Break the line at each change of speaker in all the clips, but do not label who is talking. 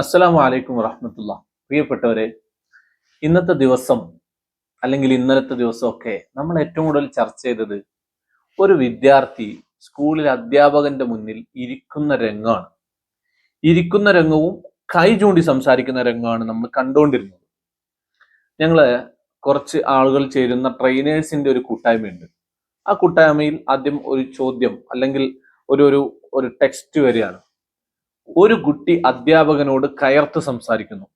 അസ്സലാമു വലൈക്കും വറഹമത്തുള്ള. പ്രിയപ്പെട്ടവരെ ഇന്നത്തെ ദിവസം അല്ലെങ്കിൽ ഇന്നലത്തെ ദിവസമൊക്കെ നമ്മൾ ഏറ്റവും കൂടുതൽ ചർച്ച ചെയ്തത് ഒരു വിദ്യാർത്ഥി സ്കൂളിൽ അധ്യാപകന്റെ മുന്നിൽ ഇരിക്കുന്ന രംഗമാണ്. ഇരിക്കുന്ന രംഗവും കൈ ചൂണ്ടി സംസാരിക്കുന്ന രംഗമാണ് നമ്മൾ കണ്ടുകൊണ്ടിരുന്നത്. ഞങ്ങൾ കുറച്ച് ആളുകൾ ചേരുന്ന ട്രെയിനേഴ്സിന്റെ ഒരു കൂട്ടായ്മയുണ്ട്. ആ കൂട്ടായ്മയിൽ ആദ്യം ഒരു ചോദ്യം അല്ലെങ്കിൽ ഒരു ഒരു ഒരു ടെക്സ്റ്റ് വരികയാണ്. ഒരു കുട്ടി അധ്യാപകനോട് കയർത്ത് സംസാരിക്കുന്നു.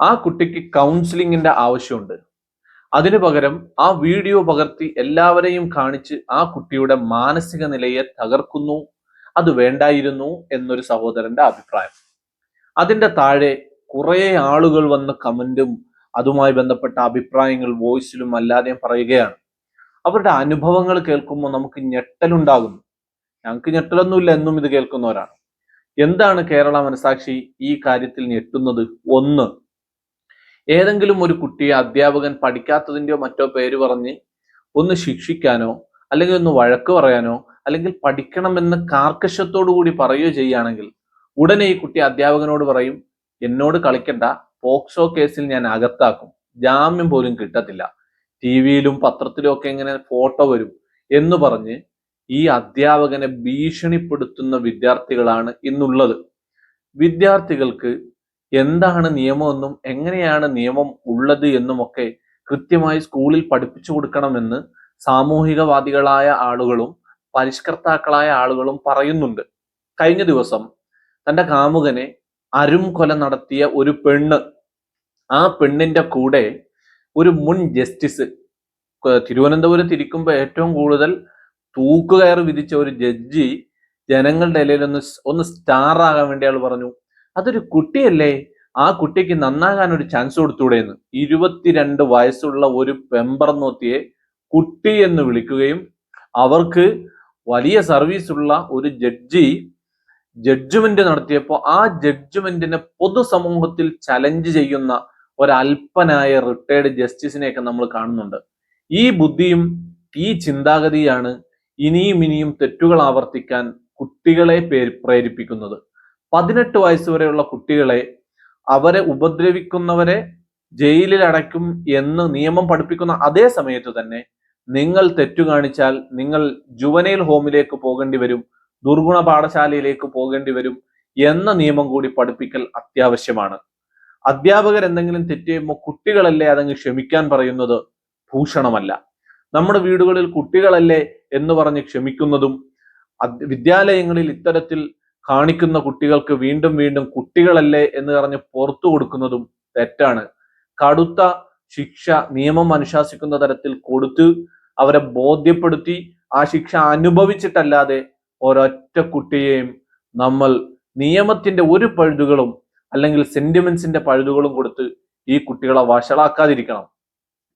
ആ കുട്ടിക്ക് കൗൺസിലിങ്ങിന്റെ ആവശ്യമുണ്ട്. അതിനു പകരം ആ വീഡിയോ പകർത്തി എല്ലാവരെയും കാണിച്ച് ആ കുട്ടിയുടെ മാനസിക നിലയെ തകർക്കുന്നു. അത് വേണ്ടായിരുന്നു എന്നൊരു സഹോദരന്റെ അഭിപ്രായം. അതിന്റെ താഴെ കുറേ ആളുകൾ വന്ന കമന്റും അതുമായി ബന്ധപ്പെട്ട അഭിപ്രായങ്ങൾ വോയിസിലും അല്ലാതെയും പറയുകയാണ്. അവരുടെ അനുഭവങ്ങൾ കേൾക്കുമ്പോൾ നമുക്ക് ഞെട്ടലുണ്ടാകുന്നു. ഞങ്ങൾക്ക് ഞെട്ടലൊന്നുമില്ല എന്നും ഇത് കേൾക്കുന്നവരാണ്. എന്താണ് കേരള മനസാക്ഷി ഈ കാര്യത്തിൽ ഞെട്ടുന്നത് ഒന്ന് ഏതെങ്കിലും ഒരു കുട്ടിയെ അധ്യാപകൻ പഠിക്കാത്തതിന്റെയോ മറ്റോ പേര് പറഞ്ഞ് ഒന്ന് ശിക്ഷിക്കാനോ അല്ലെങ്കിൽ ഒന്ന് വഴക്ക് പറയാനോ അല്ലെങ്കിൽ പഠിക്കണമെന്ന് കാർക്കശത്തോടു കൂടി പറയുകയോ ചെയ്യുകയാണെങ്കിൽ ഉടനെ ഈ കുട്ടി അധ്യാപകനോട് പറയും എന്നോട് കളിക്കണ്ട പോക്സോ കേസിൽ ഞാൻ അകത്താക്കും ജാമ്യം പോലും കിട്ടത്തില്ല ടി വിയിലും പത്രത്തിലും ഒക്കെ ഇങ്ങനെ ഫോട്ടോ വരും എന്ന് പറഞ്ഞ് ഈ അധ്യാപകനെ ഭീഷണിപ്പെടുത്തുന്ന വിദ്യാർത്ഥികളാണ് ഇന്നുള്ളത്. വിദ്യാർത്ഥികൾക്ക് എന്താണ് നിയമമെന്നും എങ്ങനെയാണ് നിയമം ഉള്ളത് എന്നുമൊക്കെ കൃത്യമായി സ്കൂളിൽ പഠിപ്പിച്ചു കൊടുക്കണമെന്ന് സാമൂഹികവാദികളായ ആളുകളും പരിഷ്കർത്താക്കളായ ആളുകളും പറയുന്നുണ്ട്. കഴിഞ്ഞ ദിവസം തന്റെ കാമുകനെ അരും കൊല നടത്തിയ ഒരു പെണ്ണ് ആ പെണ്ണിന്റെ കൂടെ ഒരു മുൻ ജസ്റ്റിസ് തിരുവനന്തപുരത്ത് ഇരിക്കുമ്പോൾ ഏറ്റവും കൂടുതൽ തൂക്കുകയർ വിധിച്ച ഒരു ജഡ്ജി ജനങ്ങളുടെ ഇലയിൽ ഒന്ന് ഒന്ന് സ്റ്റാർ ആകാൻ വേണ്ടി അയാൾ പറഞ്ഞു അതൊരു കുട്ടിയല്ലേ? ആ കുട്ടിക്ക് നന്നാകാൻ ഒരു ചാൻസ് കൊടുത്തൂടെ എന്ന് ഇരുപത്തിരണ്ട് വയസ്സുള്ള ഒരു പെമ്പർ നോത്തിയെ കുട്ടി എന്ന് വിളിക്കുകയും അവർക്ക് വലിയ സർവീസ് ഉള്ള ഒരു ജഡ്ജി ജഡ്ജ്മെന്റ് നടത്തിയപ്പോൾ ആ ജഡ്ജ്മെന്റിനെ പൊതുസമൂഹത്തിൽ ചലഞ്ച് ചെയ്യുന്ന ഒരൽപ്പനായ റിട്ടയർഡ് ജസ്റ്റിസിനെയൊക്കെ നമ്മൾ കാണുന്നുണ്ട്. ഈ ബുദ്ധിയും ഈ ചിന്താഗതിയാണ് ഇനിയും ഇനിയും തെറ്റുകൾ ആവർത്തിക്കാൻ കുട്ടികളെ പ്രേരിപ്പിക്കുന്നത്. പതിനെട്ട് വയസ്സ് വരെയുള്ള കുട്ടികളെ അവരെ ഉപദ്രവിക്കുന്നവരെ ജയിലിൽ അടയ്ക്കും എന്ന് നിയമം പഠിപ്പിക്കുന്ന അതേ സമയത്ത് തന്നെ നിങ്ങൾ തെറ്റു കാണിച്ചാൽ നിങ്ങൾ ജുവനൈൽ ഹോമിലേക്ക് പോകേണ്ടി വരും ദുർഗുണ പാഠശാലയിലേക്ക് പോകേണ്ടി വരും എന്ന നിയമം കൂടി പഠിപ്പിക്കൽ അത്യാവശ്യമാണ്. അധ്യാപകർ എന്തെങ്കിലും തെറ്റ് ചെയ്യുമ്പോൾ കുട്ടികളല്ലേ അതങ്ങ് ക്ഷമിക്കാൻ പറയുന്നത്? ഭൂഷണമല്ല. നമ്മുടെ വീടുകളിൽ കുട്ടികളല്ലേ എന്ന് പറഞ്ഞ് ക്ഷമിക്കുന്നതും വിദ്യാലയങ്ങളിൽ ഇത്തരത്തിൽ കാണിക്കുന്ന കുട്ടികൾക്ക് വീണ്ടും വീണ്ടും കുട്ടികളല്ലേ എന്ന് പറഞ്ഞ് പുറത്തു കൊടുക്കുന്നതും തെറ്റാണ്. കടുത്ത ശിക്ഷ നിയമം അനുശാസിക്കുന്ന തരത്തിൽ കൊടുത്ത് അവരെ ബോധ്യപ്പെടുത്തി ആ ശിക്ഷ അനുഭവിച്ചിട്ടല്ലാതെ ഒരൊറ്റ കുട്ടിയെയും നമ്മൾ നിയമത്തിന്റെ ഒരു പഴുതുകളും അല്ലെങ്കിൽ സെന്റിമെന്റ്സിന്റെ പഴുതുകളും കൊടുത്ത് ഈ കുട്ടികളെ വഷളാക്കാതിരിക്കണം.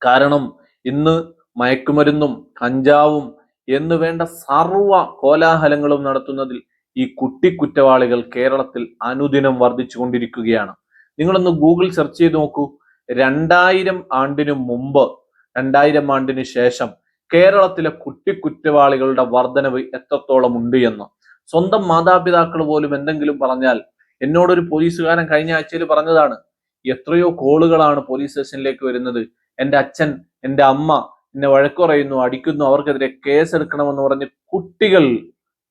കാരണം ഇന്ന് മയക്കുമരുന്നും കഞ്ചാവും എന്ന് വേണ്ട സർവ കോലാഹലങ്ങളും നടത്തുന്നതിൽ ഈ കുട്ടി കുറ്റവാളികൾ കേരളത്തിൽ അനുദിനം വർദ്ധിച്ചു കൊണ്ടിരിക്കുകയാണ് നിങ്ങളൊന്ന് ഗൂഗിൾ സെർച്ച് ചെയ്ത് നോക്കൂ. രണ്ടായിരം ആണ്ടിനു മുമ്പ് രണ്ടായിരം ആണ്ടിന് ശേഷം കേരളത്തിലെ കുട്ടി കുറ്റവാളികളുടെ വർധനവ് എത്രത്തോളം ഉണ്ട് എന്ന്. സ്വന്തം മാതാപിതാക്കൾ പോലും എന്തെങ്കിലും പറഞ്ഞാൽ എന്നോടൊരു പോലീസുകാരൻ കഴിഞ്ഞ ആഴ്ചയിൽ പറഞ്ഞതാണ് എത്രയോ കോളുകളാണ് പോലീസ് സ്റ്റേഷനിലേക്ക് വരുന്നത്. എന്റെ അച്ഛൻ എന്റെ അമ്മ എന്നെ വഴക്ക് പറയുന്നു അടിക്കുന്നു അവർക്കെതിരെ കേസ് എടുക്കണമെന്ന് പറഞ്ഞ് കുട്ടികൾ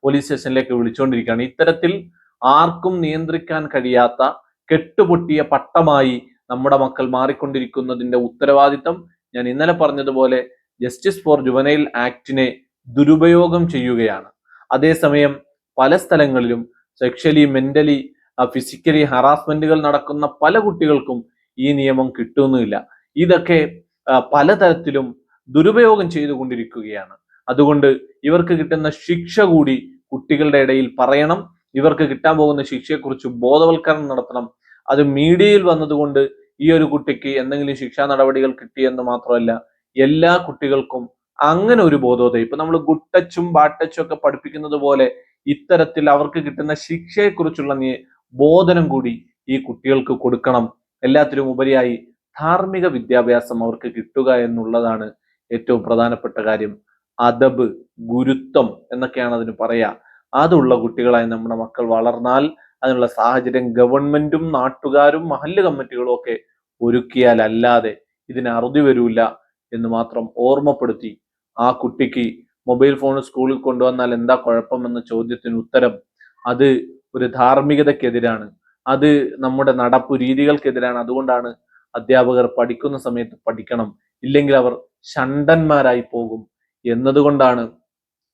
പോലീസ് സ്റ്റേഷനിലേക്ക് വിളിച്ചുകൊണ്ടിരിക്കുകയാണ്. ഇത്തരത്തിൽ ആർക്കും നിയന്ത്രിക്കാൻ കഴിയാത്ത കെട്ടുപൊട്ടിയ പട്ടമായി നമ്മുടെ മക്കൾ മാറിക്കൊണ്ടിരിക്കുന്നതിന്റെ ഉത്തരവാദിത്തം ഞാൻ ഇന്നലെ പറഞ്ഞതുപോലെ ജസ്റ്റിസ് ഫോർ ജുവനൈൽ ആക്ടിനെ ദുരുപയോഗം ചെയ്യുകയാണ്. അതേസമയം പല സ്ഥലങ്ങളിലും സെക്ഷലി മെന്റലി ഫിസിക്കലി ഹറാസ്മെന്റുകൾ നടക്കുന്ന പല കുട്ടികൾക്കും ഈ നിയമം കിട്ടുന്നില്ല ഇതൊക്കെ പലതരത്തിലും ദുരുപയോഗം ചെയ്തുകൊണ്ടിരിക്കുകയാണ്. അതുകൊണ്ട് ഇവർക്ക് കിട്ടുന്ന ശിക്ഷ കൂടി കുട്ടികളുടെ ഇടയിൽ പറയണം. ഇവർക്ക് കിട്ടാൻ പോകുന്ന ശിക്ഷയെക്കുറിച്ച് ബോധവൽക്കരണം നടത്തണം. അത് മീഡിയയിൽ വന്നതുകൊണ്ട് ഈ ഒരു കുട്ടിക്ക് എന്തെങ്കിലും ശിക്ഷാ നടപടികൾ കിട്ടിയെന്ന് മാത്രമല്ല എല്ലാ കുട്ടികൾക്കും അങ്ങനെ ഒരു ബോധോദയം. ഇപ്പൊ നമ്മൾ ഗുട്ടച്ചും ബാട്ടച്ചും ഒക്കെ പഠിപ്പിക്കുന്നത് പോലെ ഇത്തരത്തിൽ അവർക്ക് കിട്ടുന്ന ശിക്ഷയെക്കുറിച്ചുള്ള ബോധനം കൂടി ഈ കുട്ടികൾക്ക് കൊടുക്കണം. എല്ലാത്തിലും ഉപരിയായി ധാർമ്മിക വിദ്യാഭ്യാസം അവർക്ക് കിട്ടുക എന്നുള്ളതാണ് ഏറ്റവും പ്രധാനപ്പെട്ട കാര്യം അദബ് ഗുരുത്വം എന്നൊക്കെയാണ് അതിന് പറയാ. അതുള്ള കുട്ടികളായി നമ്മുടെ മക്കൾ വളർന്നാൽ അതിനുള്ള സാഹചര്യം ഗവൺമെന്റും നാട്ടുകാരും മഹല്ല് കമ്മിറ്റികളും ഒക്കെ ഒരുക്കിയാൽ അല്ലാതെ ഇതിന് അറുതി വരൂല എന്ന് മാത്രം ഓർമ്മപ്പെടുത്തി ആ കുട്ടിക്ക് മൊബൈൽ ഫോൺ സ്കൂളിൽ കൊണ്ടുവന്നാൽ എന്താ കുഴപ്പമെന്ന ചോദ്യത്തിന് ഉത്തരം അത് ഒരു ധാർമ്മികതക്കെതിരാണ് അത് നമ്മുടെ നടപ്പു രീതികൾക്കെതിരാണ് അതുകൊണ്ടാണ് അധ്യാപകർ പഠിക്കുന്ന സമയത്ത് പഠിക്കണം. ഇല്ലെങ്കിൽ അവർ ഷണ്ടന്മാരായി പോകും എന്നതുകൊണ്ടാണ്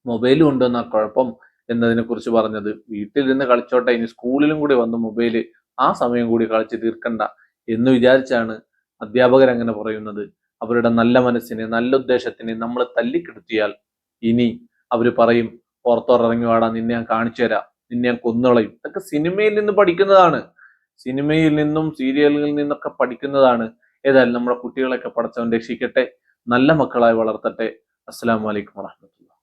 മൊബൈലും കൊണ്ടുവന്ന കുഴപ്പം എന്നതിനെ കുറിച്ച് പറഞ്ഞത്. വീട്ടിലിരുന്ന് കളിച്ചോട്ടെ ഇനി സ്കൂളിലും കൂടി വന്ന് മൊബൈൽ ആ സമയം കൂടി കളിച്ച് തീർക്കണ്ട എന്ന് വിചാരിച്ചാണ് അധ്യാപകർ അങ്ങനെ പറയുന്നത്. അവരുടെ നല്ല മനസ്സിനെ നല്ല ഉദ്ദേശത്തിനെ നമ്മൾ തല്ലിക്കെടുത്തിയാൽ ഇനി അവർ പറയും പുറത്തോട്ടിറങ്ങി വാടാ നിന്നെ ഞാൻ കാണിച്ചു തരാം നിന്നെ ഞാൻ കൊന്നുകളയും ഇതൊക്കെ സിനിമയിൽ നിന്ന് പഠിക്കുന്നതാണ്. സിനിമയിൽ നിന്നും സീരിയലുകളിൽ നിന്നൊക്കെ പഠിക്കുന്നതാണ്. ഏതായാലും നമ്മുടെ കുട്ടികളെയൊക്കെ പഠിച്ചവൻ രക്ഷിക്കട്ടെ. നല്ല മക്കളായി വളർത്തട്ടെ. അസ്സാം വലൈക്കും വറഹ്മത്തുള്ളാഹി